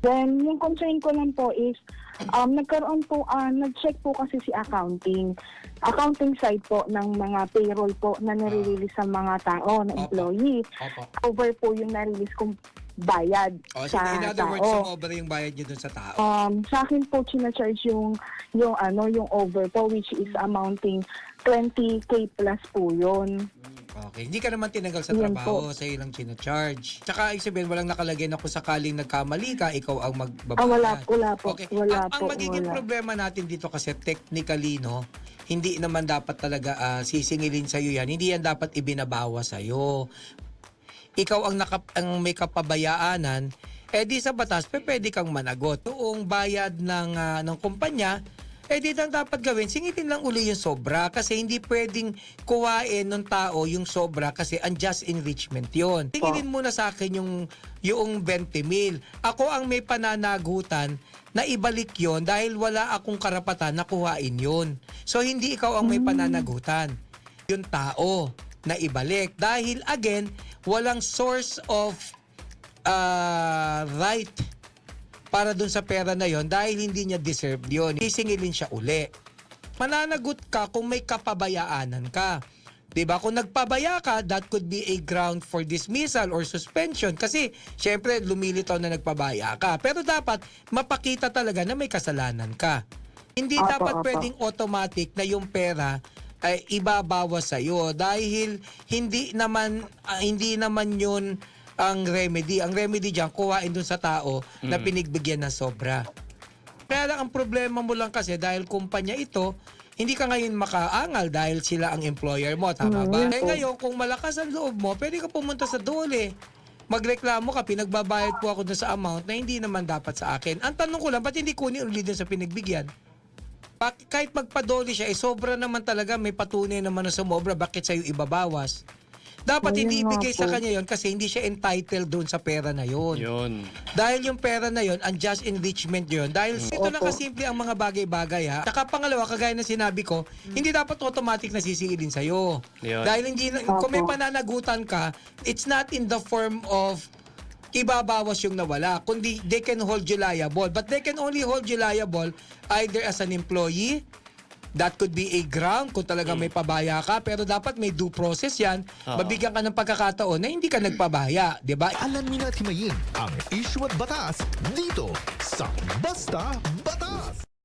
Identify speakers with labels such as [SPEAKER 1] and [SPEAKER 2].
[SPEAKER 1] Then, yung concern ko lang po is, um, nagkaroon po, ah, nag-check po kasi si accounting. Accounting side po ng mga payroll po na nare-release sa mga tao, na employee.
[SPEAKER 2] Opo.
[SPEAKER 1] Over po yung nare-release kong bayad
[SPEAKER 2] O, so
[SPEAKER 1] sa
[SPEAKER 2] in other words,
[SPEAKER 1] tao.
[SPEAKER 2] sumobra yung bayad niyo dun sa tao.
[SPEAKER 1] Um, sa akin po charge yung yung ano yung over po which is amounting 20k plus po yun.
[SPEAKER 2] Okay. Hindi ka naman tinanggal sa
[SPEAKER 1] Yan
[SPEAKER 2] trabaho, sa ilang charge. Tsaka, ibig sabihin, walang nakalagay na kung sakaling nagkamali ka, ikaw ang magbabayad.
[SPEAKER 1] Ah, wala, wala po.
[SPEAKER 2] Okay.
[SPEAKER 1] Wala
[SPEAKER 2] ang,
[SPEAKER 1] po.
[SPEAKER 2] ang magiging
[SPEAKER 1] wala.
[SPEAKER 2] problema natin dito kasi technically, no, hindi naman dapat talaga ah, sisingilin sa yan. Hindi yan dapat ibinabawa sa Ikaw ang, naka, ang may kapabayaanan, eh di sa batas, pe, pwede kang managot. Noong bayad ng, ah, ng kumpanya, eh di lang dapat gawin, singitin lang uli yung sobra kasi hindi pwedeng kuwain ng tao yung sobra kasi unjust enrichment yon. Tinginin muna sa akin yung, yung 20 mil. Ako ang may pananagutan na ibalik yon dahil wala akong karapatan na kuhain yon. So hindi ikaw ang may pananagutan. Yung tao na ibalik. Dahil again, walang source of uh, right para dun sa pera na yon dahil hindi niya deserve yon. Isingilin siya uli. Mananagot ka kung may kapabayaanan ka. 'Di ba? Kung nagpabaya ka, that could be a ground for dismissal or suspension kasi syempre lumilitaw na nagpabaya ka. Pero dapat mapakita talaga na may kasalanan ka. Hindi
[SPEAKER 1] Opo,
[SPEAKER 2] dapat
[SPEAKER 1] opo.
[SPEAKER 2] pwedeng automatic na yung pera ay ibabawas sa iyo dahil hindi naman ah, hindi naman 'yun ang remedy. Ang remedy diyan kuhain dun sa tao na pinigbigyan ng sobra. Kaya lang ang problema mo lang kasi dahil kumpanya ito, hindi ka ngayon makaangal dahil sila ang employer mo, tama
[SPEAKER 1] Mm,
[SPEAKER 2] ba?
[SPEAKER 1] yun
[SPEAKER 2] Eh
[SPEAKER 1] po.
[SPEAKER 2] ngayon, kung malakas ang loob mo, pwede ka pumunta sa dole. Magreklamo ka, pinagbabayad po ako dun sa amount na hindi naman dapat sa akin. Ang tanong ko lang, ba't hindi kunin ulit dun sa pinagbigyan? Bak- kahit magpadoli siya, eh sobra naman talaga, may patunay naman na sumobra, bakit sa'yo ibabawas? Dapat
[SPEAKER 1] Ayun
[SPEAKER 2] hindi ibigay sa kanya yon kasi hindi siya entitled doon sa pera na yon.
[SPEAKER 3] Yun.
[SPEAKER 2] Dahil yung pera na yon, unjust enrichment yun. Dahil ito lang
[SPEAKER 1] Opo.
[SPEAKER 2] kasimple ang mga bagay-bagay ha. Saka pangalawa, kagaya na sinabi ko, hindi dapat automatic na sisingilin sa'yo.
[SPEAKER 3] Yun.
[SPEAKER 2] Dahil hindi, na- kung may
[SPEAKER 1] Opo.
[SPEAKER 2] pananagutan ka, it's not in the form of ibabawas yung nawala. Kundi they can hold you liable. But they can only hold you liable either as an employee, That could be a ground kung talaga may pabaya ka. Pero dapat may due process yan.
[SPEAKER 3] Oo.
[SPEAKER 2] Mabigyan ka ng pagkakataon na hindi ka nagpabaya. di ba?
[SPEAKER 4] Alamin at himayin ang issue at batas dito sa Basta Batas!